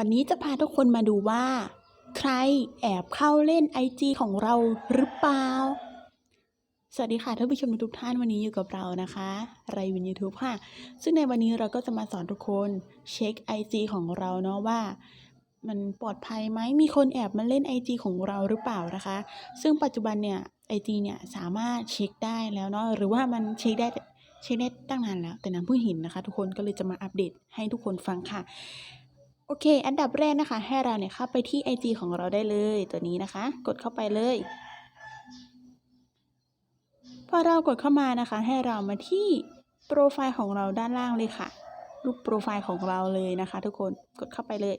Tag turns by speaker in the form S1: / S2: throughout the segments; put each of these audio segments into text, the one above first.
S1: วันนี้จะพาทุกคนมาดูว่า ใครแอบเข้าเล่น IG ของเราหรือเปล่า สวัสดีค่ะท่านผู้ชมทุกท่านวันนี้อยู่กับเรานะคะ ไรวินยูทูบค่ะ ซึ่งในวันนี้เราก็จะมาสอนทุกคนเช็ค IG ของเราเนาะว่า มันปลอดภัยไหมมีคนแอบมาเล่น IG ของเราหรือเปล่านะคะ ซึ่งปัจจุบันเนี่ย IG เนี่ยสามารถเช็คได้แล้วเนาะหรือว่ามันเช็คได้เช็คได้ตั้งนานแล้ว แต่น้ำเพิ่งเห็นนะคะ ทุกคนก็เลยจะมาอัปเดตให้ทุกคนฟังค่ะ โอเค อันดับแรกนะคะ ให้เราเนี่ยเข้าไปที่ IG ของเราได้เลยตัวนี้นะคะ กดเข้าไปเลย พอเรากดเข้ามานะคะ ให้เรามาที่โปรไฟล์ของเราด้านล่างเลยค่ะ รูปโปรไฟล์ของเราเลยนะคะ ทุกคน กดเข้าไปเลย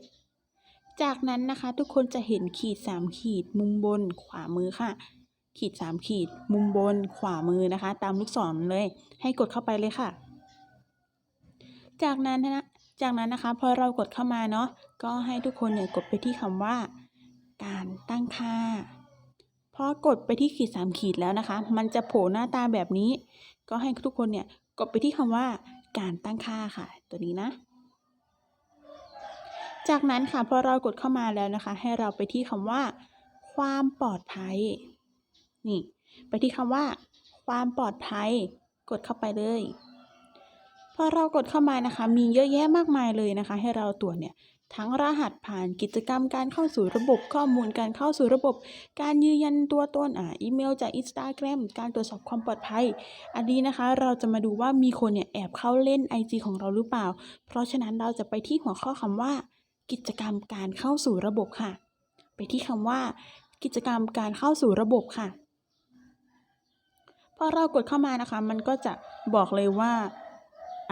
S1: จากนั้นนะคะทุกคนจะเห็นขีด 3 ขีด มุมบน ขวามือค่ะ ขีด 3 ขีด มุมบน ขวามือนะคะ ตามลูกศรเลย ให้กดเข้าไปเลยค่ะจากนั้นนะ จากนั้นนะคะพอเรากดเข้ามาเนาะก็ให้ทุกคนเนี่ยกดไปที่คำว่า การตั้งค่าพอกดไปที่ขีดสามขีดแล้วนะคะ มันจะโผล่หน้าตาแบบนี้ ก็ให้ทุกคนเนี่ยกดไปที่คำว่า การตั้งค่าค่ะ ตัวนี้นะ จากนั้นค่ะพอเรากดเข้ามาแล้วนะคะ ให้เราไปที่คำว่า ความปลอดภัย นี่ ไปที่คำว่า ความปลอดภัย กดเข้าไปเลย พอเรากดเข้ามานะคะ มีเยอะแยะมากมายเลยนะคะ ให้เราตรวจเนี่ยทั้งรหัสผ่านกิจกรรมการเข้าสู่ระบบข้อมูลการเข้าสู่ระบบ การยืนยันตัวตนอ่าอีเมลจาก Instagram การตรวจสอบความปลอดภัย อันนี้นะคะเราจะมาดูว่ามีคนเนี่ยแอบเข้าเล่น IG ของเราหรือเปล่า เพราะฉะนั้นเราจะไปที่หัวข้อคำว่า กิจกรรมการเข้าสู่ระบบค่ะ ไปที่คำว่า กิจกรรมการเข้าสู่ระบบค่ะพอเรากดเข้ามานะคะ มันก็จะบอกเลยว่า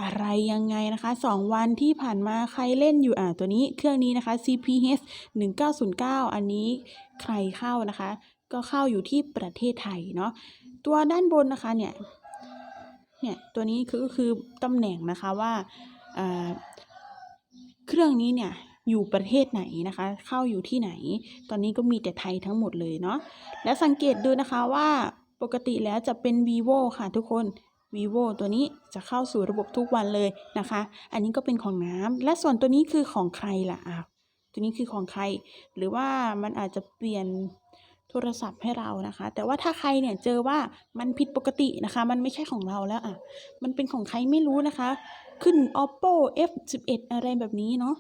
S1: อะไรยังไงนะคะ 2 วันที่ผ่านมาใครเล่นอยู่อ่าตัวนี้เครื่องนี้นะคะ CPH 1909 อันนี้ใครเข้านะคะ ก็เข้าอยู่ที่ประเทศไทยเนาะตัวด้านบนนะคะเนี่ยเนี่ยตัวนี้คือก็คือตำแหน่งนะคะว่าอ่าเครื่องนี้เนี่ยอยู่ประเทศไหนนะคะ เข้าอยู่ที่ไหน ตอนนี้ก็มีแต่ไทยทั้งหมดเลยเนาะและสังเกตดูนะคะว่าปกติแล้วจะเป็น vivo ค่ะทุกคน vivo ตัวนี้จะเข้าสู่ระบบทุกวันเลยนะคะ อันนี้ก็เป็นของน้ำและส่วนตัวนี้คือของใครล่ะอะตัวนี้คือของใคร หรือว่ามันอาจจะเปลี่ยนโทรศัพท์ให้เรานะคะ แต่ว่าถ้าใครเนี่ยเจอว่ามันผิดปกตินะคะ มันไม่ใช่ของเราแล้วอะ มันเป็นของใครไม่รู้นะคะ ขึ้น oppo f11 อะไรแบบนี้เนาะ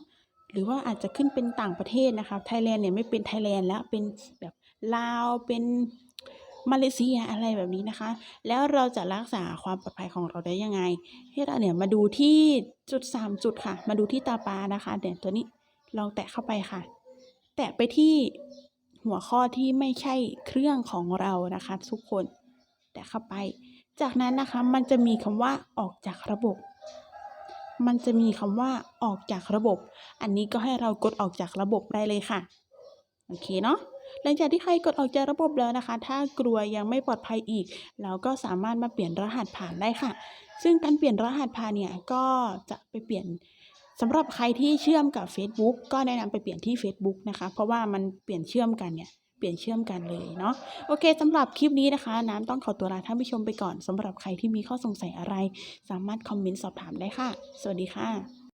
S1: หรือว่าอาจจะขึ้นเป็นต่างประเทศนะคะ ไทยแลนด์เนี่ยไม่เป็นไทยแลนด์แล้ว เป็นแบบลาว เป็น มาเลเซียอะไรแบบนี้นะคะ แล้วเราจะรักษาความปลอดภัยของเราได้ยังไง ให้เราเนี่ยมาดูที่จุด 3 จุดค่ะ มาดูที่ตาปลานะคะเดี๋ยวตัวนี้ลองแตะเข้าไปค่ะ แตะไปที่หัวข้อที่ไม่ใช่เครื่องของเรานะคะ ทุกคน แตะเข้าไป จากนั้นนะคะมันจะมีคำว่าออกจากระบบมันจะมีคำว่าออกจากระบบ อันนี้ก็ให้เรากดออกจากระบบได้เลยค่ะ โอเคเนาะ หลังจากที่ใครกดออกจากระบบแล้วนะคะ ถ้ากลัวยังไม่ปลอดภัยอีก เราก็สามารถมาเปลี่ยนรหัสผ่านได้ค่ะ ซึ่งการเปลี่ยนรหัสผ่านเนี่ยก็จะไปเปลี่ยนสำหรับใครที่เชื่อมกับ Facebook ก็แนะนำไปเปลี่ยนที่ Facebook นะคะ เพราะว่ามันเปลี่ยนเชื่อมกันเนี่ยเปลี่ยนเชื่อมกันเลยเนาะโอเคสำหรับคลิปนี้นะคะ น้ำต้องขอตัวลาท่านผู้ชมไปก่อนสำหรับใครที่มีข้อสงสัยอะไร สามารถคอมเมนต์สอบถามได้ค่ะ สวัสดีค่ะ